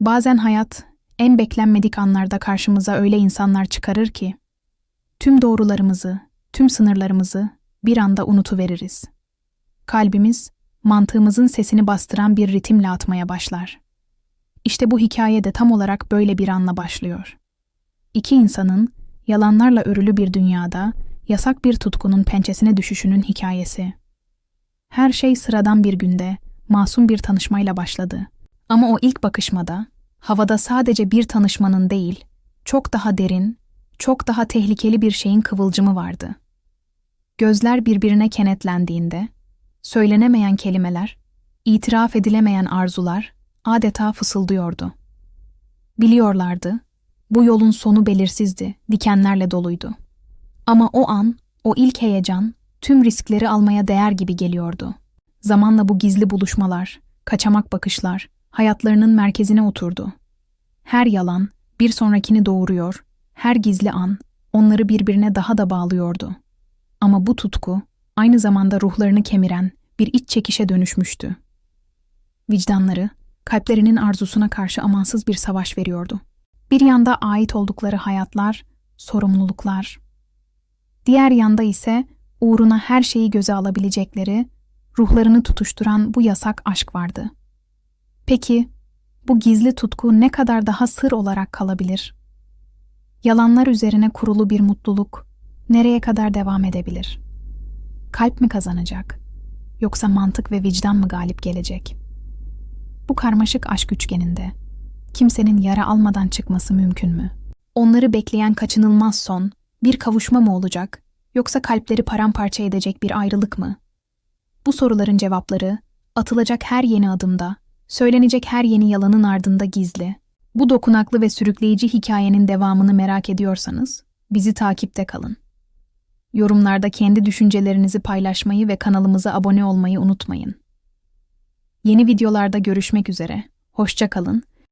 Bazen hayat en beklenmedik anlarda karşımıza öyle insanlar çıkarır ki tüm doğrularımızı, tüm sınırlarımızı bir anda unutuveririz. Kalbimiz mantığımızın sesini bastıran bir ritimle atmaya başlar. İşte bu hikaye de tam olarak böyle bir anla başlıyor. İki insanın yalanlarla örülü bir dünyada yasak bir tutkunun pençesine düşüşünün hikayesi. Her şey sıradan bir günde, masum bir tanışmayla başladı. Ama o ilk bakışmada, havada sadece bir tanışmanın değil, çok daha derin, çok daha tehlikeli bir şeyin kıvılcımı vardı. Gözler birbirine kenetlendiğinde, söylenemeyen kelimeler, itiraf edilemeyen arzular adeta fısıldıyordu. Biliyorlardı, bu yolun sonu belirsizdi, dikenlerle doluydu. Ama o an, o ilk heyecan, tüm riskleri almaya değer gibi geliyordu. Zamanla bu gizli buluşmalar, kaçamak bakışlar, hayatlarının merkezine oturdu. Her yalan, bir sonrakini doğuruyor, her gizli an, onları birbirine daha da bağlıyordu. Ama bu tutku, aynı zamanda ruhlarını kemiren bir iç çekişe dönüşmüştü. Vicdanları, kalplerinin arzusuna karşı amansız bir savaş veriyordu. Bir yanda ait oldukları hayatlar, sorumluluklar. Diğer yanda ise uğruna her şeyi göze alabilecekleri, ruhlarını tutuşturan bu yasak aşk vardı. Peki, bu gizli tutku ne kadar daha sır olarak kalabilir? Yalanlar üzerine kurulu bir mutluluk nereye kadar devam edebilir? Kalp mi kazanacak? Yoksa mantık ve vicdan mı galip gelecek? Bu karmaşık aşk üçgeninde kimsenin yara almadan çıkması mümkün mü? Onları bekleyen kaçınılmaz son bir kavuşma mı olacak yoksa kalpleri paramparça edecek bir ayrılık mı? Bu soruların cevapları atılacak her yeni adımda, söylenecek her yeni yalanın ardında gizli. Bu dokunaklı ve sürükleyici hikayenin devamını merak ediyorsanız bizi takipte kalın. Yorumlarda kendi düşüncelerinizi paylaşmayı ve kanalımıza abone olmayı unutmayın. Yeni videolarda görüşmek üzere. Hoşça kalın